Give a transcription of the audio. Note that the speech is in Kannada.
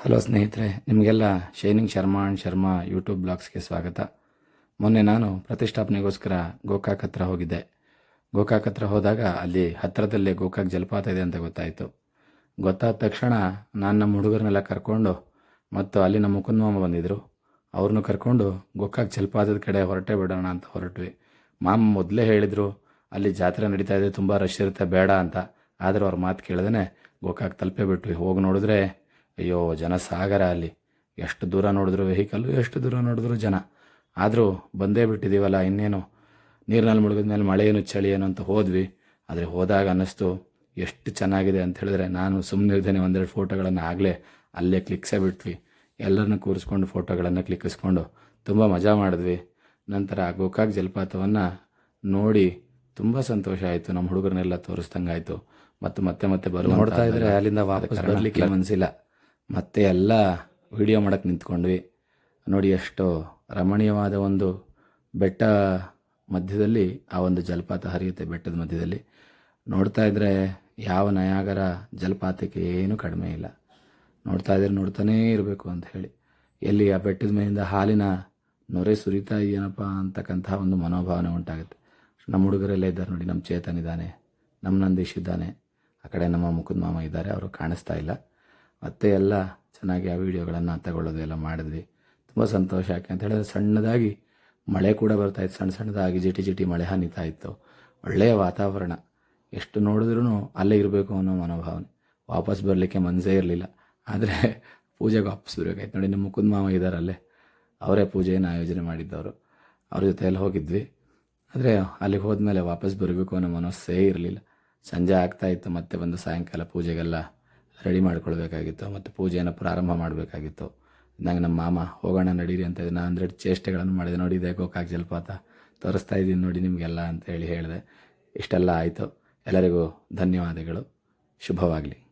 ಹಲೋ ಸ್ನೇಹಿತರೆ, ನಿಮಗೆಲ್ಲ shining Sharma and Sharma YouTube ಬ್ಲಾಗ್ಸ್ಗೆ ಸ್ವಾಗತ. ಮೊನ್ನೆ ನಾನು ಪ್ರತಿಷ್ಠಾಪನೆಗೋಸ್ಕರ ಗೋಕಾಕ್ ಹತ್ರ ಹೋಗಿದ್ದೆ. ಗೋಕಾಕ್ ಹತ್ರ ಹೋದಾಗ ಅಲ್ಲಿ ಹತ್ತಿರದಲ್ಲೇ ಗೋಕಾಕ್ ಜಲಪಾತ ಇದೆ ಅಂತ ಗೊತ್ತಾಯಿತು. ಗೊತ್ತಾದ ತಕ್ಷಣ ನಾನು ನಮ್ಮ ಹುಡುಗರನ್ನೆಲ್ಲ ಕರ್ಕೊಂಡು ಮತ್ತು ಅಲ್ಲಿ ನಮ್ಮ ಮುಕುಂದ ಮಾಮ ಬಂದಿದ್ದರು ಅವ್ರನ್ನೂ ಕರ್ಕೊಂಡು ಗೋಕಾಕ್ ಜಲಪಾತದ ಕಡೆ ಹೊರಟೇ ಬಿಡೋಣ ಅಂತ ಹೊರಟ್ವಿ. ಮಾಮ ಮೊದಲೇ ಹೇಳಿದರು, ಅಲ್ಲಿ ಜಾತ್ರೆ ನಡೀತಾ ಇದೆ, ತುಂಬ ರಶ್ ಇರುತ್ತೆ, ಬೇಡ ಅಂತ. ಆದರೂ ಅವ್ರ ಮಾತು ಕೇಳ್ದೇ ಗೋಕಾಕ್ ತಲುಪೇ ಬಿಟ್ವಿ. ಹೋಗಿ ನೋಡಿದ್ರೆ ಅಯ್ಯೋ ಜನ ಸಾಗರ ಅಲ್ಲಿ. ಎಷ್ಟು ದೂರ ನೋಡಿದ್ರು ವೆಹಿಕಲ್ಲು ಎಷ್ಟು ದೂರ ನೋಡಿದ್ರು ಜನ. ಆದರೂ ಬಂದೇ ಬಿಟ್ಟಿದ್ದೀವಲ್ಲ ಇನ್ನೇನು? ನೀರಿನಲ್ಲಿ ಮುಳುಗಿದ ಮೇಲೆ ಮಳೆ ಏನು ಚಳಿ ಏನು ಅಂತ ಹೋದ್ವಿ. ಆದರೆ ಹೋದಾಗ ಅನ್ನಿಸ್ತು ಎಷ್ಟು ಚೆನ್ನಾಗಿದೆ ಅಂತ ಹೇಳಿದ್ರೆ ನಾನು ಸುಮ್ಮನೆ ಇದ್ದೇನೆ ಒಂದೆರಡು ಫೋಟೋಗಳನ್ನು ಆಗಲೇ ಅಲ್ಲೇ ಕ್ಲಿಕ್ಸೇ ಬಿಟ್ವಿ. ಎಲ್ಲರನ್ನು ಕೂರಿಸ್ಕೊಂಡು ಫೋಟೋಗಳನ್ನು ಕ್ಲಿಕ್ಕಿಸ್ಕೊಂಡು ತುಂಬ ಮಜಾ ಮಾಡಿದ್ವಿ. ನಂತರ ಆ ಗೋಕಾಕ್ ಜಲಪಾತವನ್ನು ನೋಡಿ ತುಂಬ ಸಂತೋಷ ಆಯಿತು. ನಮ್ಮ ಹುಡುಗರನ್ನೆಲ್ಲ ತೋರಿಸ್ದಂಗಾಯಿತು. ಮತ್ತು ಮತ್ತೆ ಮತ್ತೆ ಬರೋ ನೋಡ್ತಾ ಇದ್ರೆ ಅಲ್ಲಿಂದ ವಾಪಸ್ ಬರಲಿಕ್ಕೆ ಮನಸ್ಸಿಲ್ಲ ಮತ್ತೆ ಎಲ್ಲ ವಿಡಿಯೋ ಮಾಡೋಕ್ಕೆ ನಿಂತ್ಕೊಂಡ್ವಿ. ನೋಡಿ ಎಷ್ಟು ರಮಣೀಯವಾದ ಒಂದು ಬೆಟ್ಟ ಮಧ್ಯದಲ್ಲಿ ಆ ಒಂದು ಜಲಪಾತ ಹರಿಯುತ್ತೆ ಬೆಟ್ಟದ ಮಧ್ಯದಲ್ಲಿ. ನೋಡ್ತಾ ಇದ್ರೆ ಯಾವ ನಯಾಗರ ಜಲಪಾತಕ್ಕೆ ಏನೂ ಕಡಿಮೆ ಇಲ್ಲ. ನೋಡ್ತಾ ಇದ್ರೆ ನೋಡ್ತಾನೇ ಇರಬೇಕು ಅಂತ ಹೇಳಿ. ಎಲ್ಲಿ ಆ ಬೆಟ್ಟದ ಮೇಲಿಂದ ಹಾಲಿನ ನೊರೆ ಸುರಿತಾ ಇದೆಯೇನಪ್ಪ ಅಂತಕ್ಕಂತಹ ಒಂದು ಮನೋಭಾವನೆ ಉಂಟಾಗುತ್ತೆ. ನಮ್ಮ ಹುಡುಗರೆಲ್ಲ ಇದ್ದಾರೆ ನೋಡಿ, ನಮ್ಮ ಚೇತನ್ ಇದ್ದಾನೆ, ನಮ್ಮ ನಂದೀಶ್ ಇದ್ದಾನೆ, ಆ ಕಡೆ ನಮ್ಮ ಮುಕುಂದ ಮಾಮ ಇದ್ದಾರೆ, ಅವರು ಕಾಣಿಸ್ತಾ ಇಲ್ಲ. ಮತ್ತೆ ಎಲ್ಲ ಚೆನ್ನಾಗಿ ಆ ವಿಡಿಯೋಗಳನ್ನು ತಗೊಳ್ಳೋದು ಎಲ್ಲ ಮಾಡಿದ್ವಿ. ತುಂಬ ಸಂತೋಷ. ಯಾಕೆ ಅಂತ ಹೇಳಿದ್ರೆ ಸಣ್ಣದಾಗಿ ಮಳೆ ಕೂಡ ಬರ್ತಾ ಇತ್ತು. ಸಣ್ಣ ಸಣ್ಣದಾಗಿ ಜಿಟಿ ಜಿಟಿ ಮಳೆ ಹನಿತಾ ಇತ್ತು. ಒಳ್ಳೆಯ ವಾತಾವರಣ. ಎಷ್ಟು ನೋಡಿದ್ರೂ ಅಲ್ಲೇ ಇರಬೇಕು ಅನ್ನೋ ಮನೋಭಾವನೆ. ವಾಪಸ್ ಬರಲಿಕ್ಕೆ ಮನಸ್ಸೇ ಇರಲಿಲ್ಲ. ಆದರೆ ಪೂಜೆಗೆ ವಾಪಸ್ ಬರಬೇಕಾಯ್ತು. ನೋಡಿ, ನಿಮ್ಮ ಮುಕುಂದ್ ಮಾವ ಇದ್ದಾರಲ್ಲೇ ಅವರೇ ಪೂಜೆಯನ್ನು ಆಯೋಜನೆ ಮಾಡಿದ್ದವರು. ಅವ್ರ ಜೊತೆಯಲ್ಲಿ ಹೋಗಿದ್ವಿ. ಆದರೆ ಅಲ್ಲಿಗೆ ಹೋದ್ಮೇಲೆ ವಾಪಸ್ ಬರಬೇಕು ಅನ್ನೋ ಮನಸ್ಸೇ ಇರಲಿಲ್ಲ. ಸಂಜೆ ಆಗ್ತಾ ಇತ್ತು. ಮತ್ತೆ ಬಂದು ಸಾಯಂಕಾಲ ಪೂಜೆಗೆಲ್ಲ ರೆಡಿ ಮಾಡ್ಕೊಳ್ಬೇಕಾಗಿತ್ತು ಮತ್ತು ಪೂಜೆಯನ್ನು ಪ್ರಾರಂಭ ಮಾಡಬೇಕಾಗಿತ್ತು. ನಂಗೆ ನಮ್ಮ ಮಾಮ, ಹೋಗೋಣ ನಡೀರಿ ಅಂತ ನಾನು ಅಂದ್ರೆ ಚೇಷ್ಟೆಗಳನ್ನು ಮಾಡಿದೆ. ನೋಡಿ, ಇದೆ ಗೋಕಾಕ್ ಜಲಪಾತ. ತೋರಿಸ್ತಾ ಇದ್ದೀನಿ ನೋಡಿ ನಿಮಗೆಲ್ಲ ಅಂತ ಹೇಳಿ ಹೇಳಿದೆ. ಇಷ್ಟೆಲ್ಲ ಆಯಿತು. ಎಲ್ಲರಿಗೂ ಧನ್ಯವಾದಗಳು. ಶುಭವಾಗಲಿ.